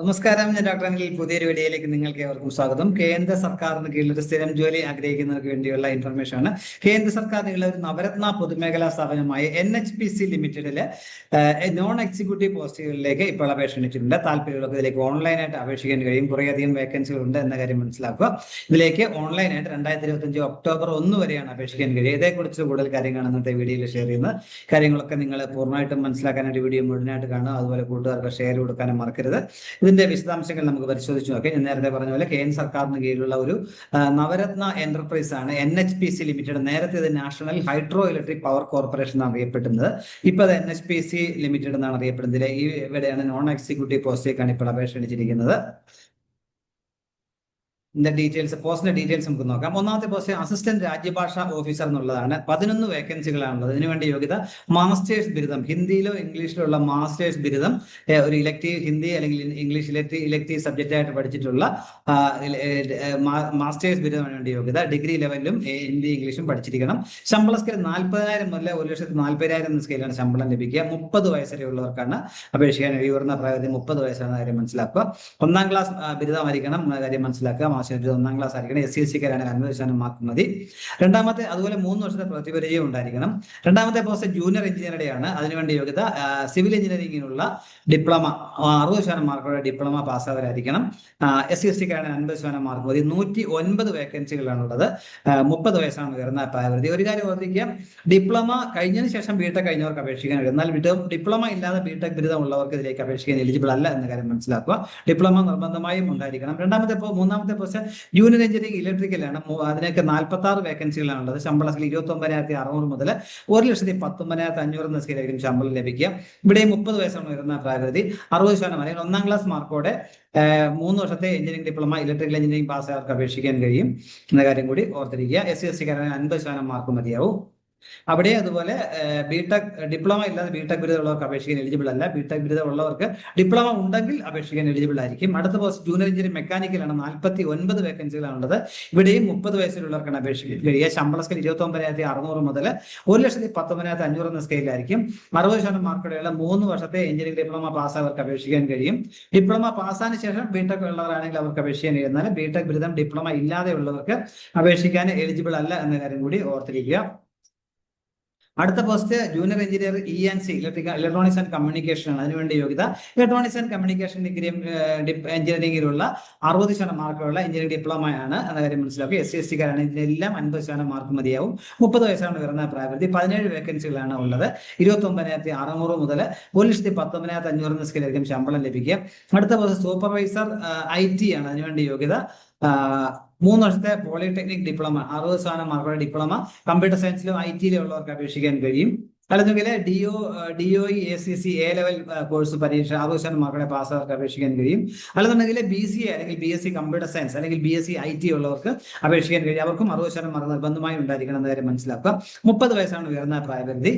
നമസ്കാരം ഞാൻ ഡോക്ടർ അനിൽ. പുതിയൊരു വീഡിയോയിലേക്ക് നിങ്ങൾക്ക് ഏവർക്കും സ്വാഗതം. കേന്ദ്ര സർക്കാരിന് കീഴിൽ ഒരു സ്ഥിരം ജോലി ആഗ്രഹിക്കുന്നവർക്ക് വേണ്ടിയുള്ള ഇൻഫർമേഷൻ ആണ്. കേന്ദ്ര സർക്കാരിനുള്ള ഒരു നവരത്ന പൊതുമേഖലാ സ്ഥാപനമായ എൻ എച്ച് പി സി ലിമിറ്റഡിലെ നോൺ എക്സിക്യൂട്ടീവ് പോസ്റ്റുകളിലേക്ക് ഇപ്പോൾ അപേക്ഷ ക്ഷണിച്ചിട്ടുണ്ട്. താല്പര്യമുള്ളവർക്ക് ഇതിലേക്ക് ഓൺലൈനായിട്ട് അപേക്ഷിക്കാൻ കഴിയും. കുറേയധികം വേക്കൻസികൾ ഉണ്ട് എന്ന കാര്യം മനസ്സിലാക്കുക. ഇതിലേക്ക് ഓൺലൈനായിട്ട് രണ്ടായിരത്തി ഇരുപത്തഞ്ച് ഒക്ടോബർ ഒന്ന് വരെയാണ് അപേക്ഷിക്കാൻ കഴിയുക. ഇതേക്കുറിച്ച് കൂടുതൽ കാര്യങ്ങളാണ് ഇന്നത്തെ വീഡിയോയിൽ ഷെയർ ചെയ്യുന്നത്. കാര്യങ്ങളൊക്കെ നിങ്ങൾ പൂർണമായിട്ടും മനസ്സിലാക്കാനായിട്ട് വീഡിയോ മുഴുവനായിട്ട് കാണുക. അതുപോലെ കൂട്ടുകാർക്ക് ഷെയർ കൊടുക്കാനും മറക്കരുത്. ഇതിന്റെ വിശദാംശങ്ങൾ നമുക്ക് പരിശോധിച്ച് നോക്കാം. ഞാൻ നേരത്തെ പറഞ്ഞ പോലെ കേന്ദ്ര സർക്കാരിന് കീഴിലുള്ള ഒരു നവരത്ന എന്റർപ്രൈസ് ആണ് N H P C limited നേരത്തെ ഇത് national hydro electric power corporation എന്നാണ് അറിയപ്പെടുന്നത്. ഇപ്പൊ അത് N H P C limited എന്നാണ് അറിയപ്പെടുന്നത്. ഈ ഇവിടെയാണ് നോൺ എക്സിക്യൂട്ടീവ് പോസ്റ്റേക്കാണ് ഇപ്പോൾ അപേക്ഷ ക്ഷണിച്ചിരിക്കുന്നത്. ഇതിന്റെ ഡീറ്റെയിൽസ് പോസ്റ്റിന്റെ ഡീറ്റെയിൽസ് നമുക്ക് നോക്കാം. ഒന്നാമത്തെ പോസ്റ്റ് അസിസ്റ്റന്റ് രാജ്യഭാഷാ ഓഫീസർ എന്നുള്ളതാണ്. പതിനൊന്ന് വേക്കൻസികളാണുള്ളത് ഇതിനുവേണ്ടി യോഗ്യത മാസ്റ്റേഴ്സ് ബിരുദം. ഹിന്ദിയിലോ ഇംഗ്ലീഷിലോ ഉള്ള മാസ്റ്റേഴ്സ് ബിരുദം ഒരു ഇലക്ടീവ് ഹിന്ദി അല്ലെങ്കിൽ ഇംഗ്ലീഷ് ഇലക്ടീവ് ഇലക്ടീവ് സബ്ജക്റ്റ് ആയിട്ട് പഠിച്ചിട്ടുള്ള മാസ്റ്റേഴ്സ് ബിരുദമാണ് വേണ്ടി യോഗ്യത. ഡിഗ്രി ലെവലിലും ഹിന്ദി ഇംഗ്ലീഷും പഠിച്ചിരിക്കണം. ശമ്പള സ്കെയിൽ നാൽപ്പതിനായിരം മുതൽ ഒരു ലക്ഷത്തി നാൽപ്പതിനായിരം എന്ന സ്കെയിലാണ് ശമ്പളം ലഭിക്കുക. മുപ്പത് വയസ്സ് ഉള്ളവർക്കാണ് അപേക്ഷിക്കാൻ ഉയർന്ന പ്രായത്തിൽ മുപ്പത് വയസ്സാണ് കാര്യം മനസ്സിലാക്കുക. ഒന്നാം ക്ലാസ് ബിരുദമായിരിക്കണം കാര്യം മനസ്സിലാക്കുക. മാസ്റ്റർ ഒന്നാം ക്ലാസ് ആയിരിക്കണം. എസ് സി എസ് സിക്കാരാണ് അൻപത് ശതമാനം മാർക്ക് മതി രണ്ടാമത്തെ അതുപോലെ മൂന്ന് വർഷത്തെ പ്രതിപരിചയം ഉണ്ടായിരിക്കണം. രണ്ടാമത്തെ പോസ്റ്റ് ജൂനിയർ എഞ്ചിനീയറുടെയാണ് അതിനുവേണ്ടി യോഗ്യത സിവിൽ എഞ്ചിനീയറിംഗിനുള്ള ഡിപ്ലോമ അറുപത് ശതമാനം മാർക്കോടെ ഡിപ്ലോമ പാസ്സാവരായിരിക്കണം എസ് സി എസ് സിക്കാരാണ് അൻപത് ശതമാനം മാർക്ക് മതി. നൂറ്റി ഒൻപത് വേക്കൻസികളാണ് ഉള്ളത് മുപ്പത് വയസ്സാണ് ഉയർന്ന പ്രായപരിധി. ഒരു കാര്യം ഓർമ്മിക്കുക ഡിപ്ലോമ കഴിഞ്ഞതിന് ശേഷം ബിടെക് കഴിഞ്ഞവർക്ക് അപേക്ഷിക്കാൻ എന്നാൽ ഡിപ്ലോമ ഇല്ലാതെ ബിടെക് ബിരുദം ഉള്ളവർക്ക് ഇതിലേക്ക് അപേക്ഷിക്കാൻ എലിജിബിൾ അല്ല എന്ന കാര്യം മനസ്സിലാക്കുക. ഡിപ്ലോമ നിർബന്ധമായും ഉണ്ടായിരിക്കണം. രണ്ടാമത്തെ മൂന്നാമത്തെ പോസ്റ്റ് ജൂനിയർ എഞ്ചിനീയറിംഗ് ഇലക്ട്രിക്കലാണ് അതിനൊക്കെ നാൽപ്പത്തി ആറ് വേക്കൻസികളാണ് ഉള്ളത്. ശമ്പള ഇരുപത്തി ഒമ്പതിനായിരത്തി അറുന്നൂറ് മുതൽ ഒരു ലക്ഷത്തി പത്തൊമ്പതിനായിരത്തി അഞ്ഞൂറ് എന്ന സ്കെയിലായിരിക്കും ശമ്പളം ലഭിക്കുക. ഇവിടെ മുപ്പത് വയസ്സാണ് ഉയർന്ന പ്രായപരിധി അറുപത് ശതമാനം അല്ലെങ്കിൽ ഒന്നാം ക്ലാസ് മാർക്കോടെ മൂന്ന് വർഷത്തെ എഞ്ചിനീയറിംഗ് ഡിപ്ലോമ ഇലക്ട്രിക്കൽ എഞ്ചിനീയറിംഗ് പാസ്സായവർക്ക് അപേക്ഷിക്കാൻ കഴിയും. എന്ന കാര്യം കൂടി ഓർത്തിരിക്കുക. എസ് സി എസ് സിക്കാരന് അൻപത് ശതമാനം മാർക്ക് മതിയാവും. അവിടെ അതുപോലെ ബിടെക് ഡിപ്ലോമ ഇല്ലാതെ ബിടെക് ബിരുദമുള്ളവർക്ക് അപേക്ഷിക്കാൻ എലിജിബിൾ അല്ല. ബിടെക് ബിരുദം ഉള്ളവർക്ക് ഡിപ്ലോമ ഉണ്ടെങ്കിൽ അപേക്ഷിക്കാൻ എലിജിബിൾ ആയിരിക്കും. അടുത്ത പോസ്റ്റ് ജൂനിയർ എഞ്ചിനീയർ മെക്കാനിക്കലാണ് നാൽപ്പത്തി ഒൻപത് വേക്കൻസികളാണുള്ളത് ഇവിടെയും മുപ്പത് വയസ്സിലുള്ളവർക്കാണ് അപേക്ഷിക്കാൻ കഴിയുക. ശമ്പള സ്കെയിൽ ഇരുപത്തി ഒമ്പതിനായിരത്തി അറുന്നൂറ് മുതൽ ഒരു ലക്ഷത്തി പത്തൊമ്പതിനായിരത്തി അഞ്ഞൂറ് എന്ന സ്കെയിലായിരിക്കും അറുപത് ശതമാനം മാർക്കോടെയുള്ള മൂന്ന് വർഷത്തെ എഞ്ചിനീയറിംഗ് ഡിപ്ലോമ പാസ്സായവർക്ക് അപേക്ഷിക്കാൻ കഴിയും. ഡിപ്ലോമ പാസ്സാന് ശേഷം ബിടെക് ഉള്ളവരാണെങ്കിൽ അവർക്ക് അപേക്ഷിക്കാൻ കഴിയുന്നാൽ ബിടെക് ബിരുദം ഡിപ്ലോമ ഇല്ലാതെ ഉള്ളവർക്ക് അപേക്ഷിക്കാൻ എലിജിബിൾ അല്ല എന്ന കാര്യം കൂടി ഓർത്തിരിക്കുക. അടുത്ത post junior engineer E and C electrical electronics and communication ആണ്. അതിനുവേണ്ടി യോഗ്യത. ഇലക്ട്രോണിക്സ് ആൻഡ് കമ്മ്യൂണിക്കേഷൻ ഡിഗ്രി എഞ്ചിനീയറിംഗിലുള്ള അറുപത് ശതമാനം മാർക്കുള്ള എഞ്ചിനീയറിംഗ് ഡിപ്ലോമ ആണ് എന്ന കാര്യം മനസ്സിലാക്കി എസ് സി എസ് ടിക്കാരാണ് ഇതിനെല്ലാം അൻപത് ശതമാനം മാർക്ക് മതിയാവും. മുപ്പത് വയസ്സാണ് ഉയർന്ന പ്രായപരിധി. പതിനേഴ് വേക്കൻസികളാണ് ഉള്ളത്. ഇരുപത്തി ഒമ്പതിനായിരത്തി അറുന്നൂറ് മുതൽ ഒരു ലക്ഷത്തി പത്തൊമ്പതിനായിരത്തി അഞ്ഞൂറ് എന്ന സ്കിലായിരിക്കും ശമ്പളം ലഭിക്കുക. അടുത്ത പോസ്റ്റ് സൂപ്പർവൈസർ ഐ ടി ആണ്. അതിനുവേണ്ടി യോഗ്യത. മൂന്ന് വർഷത്തെ പോളിടെക്നിക് ഡിപ്ലോമ അറുപത് ശതമാനം മാർക്കുള്ള ഡിപ്ലോമ കമ്പ്യൂട്ടർ സയൻസിലും ഐ ടിയിലും ഉള്ളവർക്ക് അപേക്ഷിക്കാൻ കഴിയും. അല്ലെങ്കിൽ D O D O A C C A level course പരീക്ഷ അറുപത് ശതമാനം മാർക്കോടെ പാസ്സാവർക്ക് അപേക്ഷിക്കാൻ കഴിയും. അല്ലെന്നുണ്ടെങ്കിൽ ബി സി എ അല്ലെങ്കിൽ B S C computer science അല്ലെങ്കിൽ B S C I T ഉള്ളവർക്ക് അപേക്ഷിക്കാൻ കഴിയും. അവർക്കും അറുപത് ശതമാനം മാർക്ക് നിർബന്ധമായി ഉണ്ടായിരിക്കണം എന്ന കാര്യം മനസ്സിലാക്കുക. മുപ്പത് വയസ്സാണ് ഉയർന്ന പ്രായപരിധി.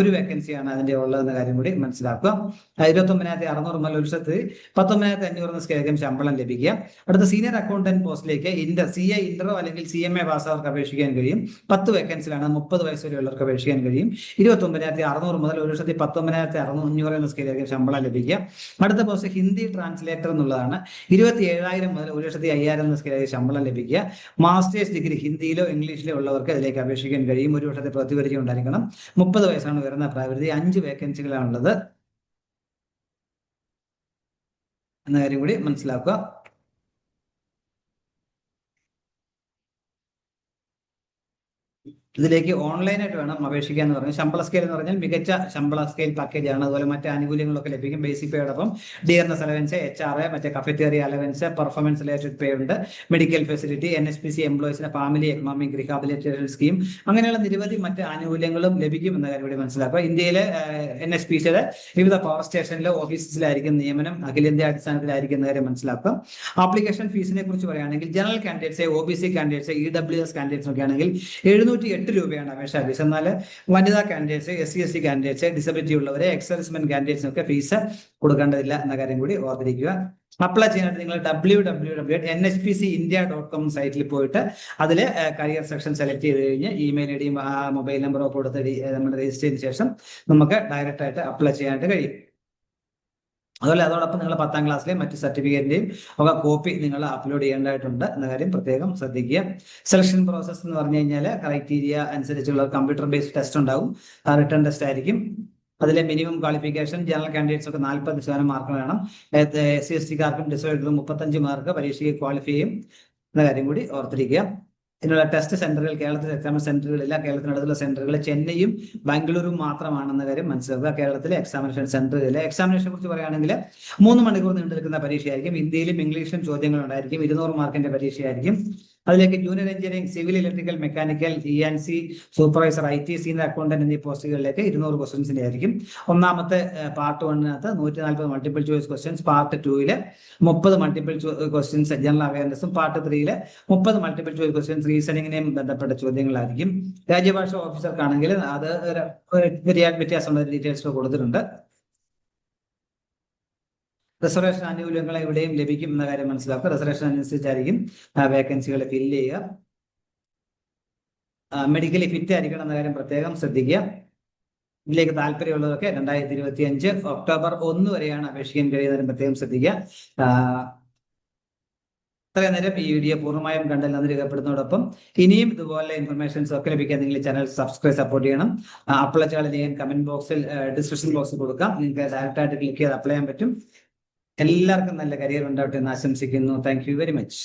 ഒരു വേക്കൻസിയാണ് അതിന്റെ ഉള്ളതെന്ന കാര്യം കൂടി മനസ്സിലാക്കുക. ഇരുപത്തി ഒമ്പതിനായിരത്തി അറുന്നൂറ് മുതൽ ലക്ഷത്തിൽ ലക്ഷത്തി പത്തൊമ്പതിനായിരത്തി അഞ്ഞൂറ് എന്ന സ്കെയിലായിരിക്കും ശമ്പളം ലഭിക്കുക. അടുത്ത സീനിയർ അക്കൗണ്ടന്റ് പോസ്റ്റിലേക്ക് ഇന്റർ സി എ ഇന്ററോ അല്ലെങ്കിൽ സി എം എ പാസ്സവർക്ക് അപേക്ഷിക്കാൻ കഴിയും. പത്ത് വേക്കൻസിലാണ് മുപ്പത് വയസ്സ് വരെയുള്ളവർക്ക് അപേക്ഷിക്കാൻ കഴിയും. ഇരുപത്തി ഒമ്പതിനായിരത്തി അറുന്നൂറ് മുതൽ ഒരു ലക്ഷത്തി പത്തൊമ്പതിനായിരത്തി അറുന്നൂറ് എന്ന സ്കെയിലായിരിക്കും ശമ്പളം ലഭിക്കുക. അടുത്ത പോസ്റ്റ് ഹിന്ദി ട്രാൻസ്ലേറ്റർ എന്നുള്ളതാണ്. ഇരുപത്തി ഏഴായിരം മുതൽ ഒരു ലക്ഷത്തി അയ്യായിരം എന്ന സ്കെയിലായിരിക്കും ശമ്പളം ലഭിക്കുക. മാസ്റ്റേഴ്സ് ഡിഗ്രി ഹിന്ദിയിലോ ഇംഗ്ലീഷിലോ ഉള്ളവർക്ക് അതിലേക്ക് അപേക്ഷിക്കാൻ കഴിയും. ഒരു വർഷത്തെ പ്രതിപരിചയം ഉണ്ടായിരിക്കണം മുപ്പത് വയസ്സാണ് ഉയർന്ന പ്രായപരിധി. അഞ്ച് വേക്കൻസികളാണുള്ളത് എന്ന കാര്യം കൂടി മനസ്സിലാക്കുക. ഇതിലേക്ക് ഓൺലൈനായിട്ട് വേണം അപേക്ഷിക്കുക എന്ന് പറഞ്ഞാൽ. ശമ്പള സ്കെയിൽ എന്ന് പറഞ്ഞാൽ മികച്ച ശമ്പള സ്കെയിൽ പാക്കേജ് ആണ്. അതുപോലെ മറ്റ് ആനുകൂല്യങ്ങളൊക്കെ ലഭിക്കും. ബേസിക് പേയോടൊപ്പം ഡിയർനസ് അലവൻസ് എച്ച് ആർ മറ്റേ cafeteria allowance performance related pay ഉണ്ട്. Medical facility N S P C എംപ്ലോയീസിന്റെ family economic rehabilitation scheme അങ്ങനെയുള്ള നിരവധി മറ്റ് ആനുകൂല്യങ്ങളും ലഭിക്കും എന്ന കാര്യം കൂടി മനസ്സിലാക്കുക. ഇന്ത്യയിലെ എൻ എസ് പി സിയുടെ വിവിധ പവർ സ്റ്റേഷനിലെ ഓഫീസിലായിരിക്കും നിയമനം. അഖിലേന്ത്യാ അടിസ്ഥാനത്തിലായിരിക്കും എന്ന കാര്യം മനസ്സിലാക്കുക. ആപ്ലിക്കേഷൻ ഫീസിനെ കുറിച്ച് പറയുകയാണെങ്കിൽ general candidates O B C candidates E W S candidates ഒക്കെ ആണെങ്കിൽ എഴുന്നൂറ്റി എട്ട് രൂപയാണ് അപേക്ഷാ ഫീസ് എന്നാൽ വനിതാ candidates S C S C candidates disability ഉള്ളവരെ എക്സർവിസ്മെന്റ് കാൻഡിഡേറ്റ്സിനൊക്കെ ഫീസ് കൊടുക്കേണ്ടതില്ല എന്ന കാര്യം കൂടി ഓർത്തിരിക്കുക. അപ്ലൈ ചെയ്യാനായിട്ട് നിങ്ങൾ W W W N H P C India dot com സൈറ്റിൽ പോയിട്ട് അതിൽ കരിയർ സെക്ഷൻ സെലക്ട് ചെയ്ത് കഴിഞ്ഞ് ഇമെയിൽ ഐ ഡിയും മൊബൈൽ നമ്പറോ കൊടുത്ത് നമ്മൾ രജിസ്റ്റർ ചെയ്തതിനു ശേഷം നമുക്ക് ഡയറക്റ്റ് ആയിട്ട് അപ്ലൈ ചെയ്യാനായിട്ട് കഴിയും. അതുപോലെ അതോടൊപ്പം നിങ്ങൾ പത്താം ക്ലാസ്സിലെ മറ്റ് സർട്ടിഫിക്കറ്റിന്റെയും ഒക്കെ കോപ്പി നിങ്ങൾ അപ്ലോഡ് ചെയ്യേണ്ടതായിട്ടുണ്ട് എന്ന കാര്യം പ്രത്യേകം ശ്രദ്ധിക്കുക. സെലക്ഷൻ പ്രോസസ്സ് എന്ന് പറഞ്ഞു കഴിഞ്ഞാൽ ക്രൈറ്റീരിയ അനുസരിച്ചുള്ള കമ്പ്യൂട്ടർ ബേസ്ഡ് ടെസ്റ്റ് ഉണ്ടാവും റിട്ടേൺ ടെസ്റ്റ് ആയിരിക്കും. അതിലെ മിനിമം ക്വാളിഫിക്കേഷൻ ജനറൽ കാൻഡിഡേറ്റ്സ് ഒക്കെ നാൽപ്പത് ശതമാനം മാർക്ക് വേണം എസ് സി എസ് ടിക്കാർക്കും ഡിസേബിൾക്കും മുപ്പത്തഞ്ച് മാർക്ക് പരീക്ഷയ്ക്ക് ക്വാളിഫൈ ചെയ്യും. എന്ന കാര്യം കൂടി ഓർത്തിരിക്കുക. ഇതിനുള്ള ടെസ്റ്റ് സെന്ററുകൾ കേരളത്തിലെ എക്സാം സെന്ററുകളില്ല കേരളത്തിനടുത്തുള്ള സെന്ററുകൾ ചെന്നൈയും ബാംഗ്ലൂരും മാത്രമാണെന്ന കാര്യം മനസ്സിലാക്കുക. കേരളത്തിലെ എക്സാമിനേഷൻ സെന്ററുകളിലെ എക്സാമിനേഷനെ കുറിച്ച് പറയുകയാണെങ്കിൽ മൂന്ന് മണിക്കൂർ നീണ്ടു നിൽക്കുന്ന പരീക്ഷയായിരിക്കും. ഹിന്ദിയിലും ഇംഗ്ലീഷിലും ചോദ്യങ്ങൾ ഉണ്ടായിരിക്കും. ഇരുന്നൂറ് മാർക്കിന്റെ പരീക്ഷയായിരിക്കും. അതിലേക്ക് junior engineering civil electrical mechanical E and C supervisor I T senior accountant എന്നീ പോസ്റ്റുകളിലേക്ക് ഇരുന്നൂറ് ക്വസ്റ്റ്യൻസിന്റെ ആയിരിക്കും. ഒന്നാമത്തെ പാർട്ട് വണ്ണിനകത്ത് നൂറ്റി നാൽപ്പത് മൾട്ടിപ്പിൾ ചോയ്സ് ക്വസ്റ്റ്യൻസ് പാർട്ട് ടൂവിൽ മുപ്പത് മൾട്ടിപ്പിൾ ക്വസ്റ്റ്യൻസ് ജനറൽ അവയർനെസ്സും പാർട്ട് ത്രീയിൽ മുപ്പത് മൾട്ടിപ്പിൾ ചോയ്സ് ക്വസ്റ്റ്യൻസ് റീസണിങ്ങിനെയും ബന്ധപ്പെട്ട ചോദ്യങ്ങളായിരിക്കും. രാജ്യഭാഷ ഓഫീസർക്കാണെങ്കിൽ അത് വ്യത്യാസമുള്ള ഡീറ്റെയിൽസ് കൊടുത്തിട്ടുണ്ട്. റിസർവേഷൻ ആനുകൂല്യങ്ങൾ എവിടെയും ലഭിക്കും എന്ന കാര്യം മനസ്സിലാക്കുക. റിസർവേഷൻ അനുസരിച്ചായിരിക്കും വേക്കൻസികൾ ഫില്ല് ചെയ്യുക. മെഡിക്കലി ഫിറ്റ് ആയിരിക്കണം എന്ന കാര്യം പ്രത്യേകം ശ്രദ്ധിക്കുക. ഇതിലേക്ക് താല്പര്യമുള്ളതൊക്കെ രണ്ടായിരത്തി ഇരുപത്തി അഞ്ച് ഒക്ടോബർ ഒന്ന് വരെയാണ് അപേക്ഷിക്കാൻ കഴിയുന്നതിന് പ്രത്യേകം ശ്രദ്ധിക്കുക. ഇത്രയും നേരം ഈ വീഡിയോ പൂർണമായും കണ്ടെന്ന് രേഖപ്പെടുന്നതോടൊപ്പം ഇനിയും ഇതുപോലെ ഇൻഫർമേഷൻസ് ഒക്കെ ലഭിക്കാൻ നിങ്ങൾ ചാനൽ സബ്സ്ക്രൈബ് സപ്പോർട്ട് ചെയ്യണം. അപ്ലൈ ചെയ്യാൻ കമന്റ് ബോക്സിൽ ഡിസ്ക്രിപ്ഷൻ ബോക്സിൽ കൊടുക്കാം. നിങ്ങൾക്ക് ഡയറക്റ്റ് ആയിട്ട് ക്ലിക്ക് ചെയ്ത് അപ്ലൈ ചെയ്യാൻ പറ്റും. എല്ലാവർക്കും നല്ല കരിയർ ഉണ്ടാവട്ടെ എന്ന് ആശംസിക്കുന്നു. Thank very much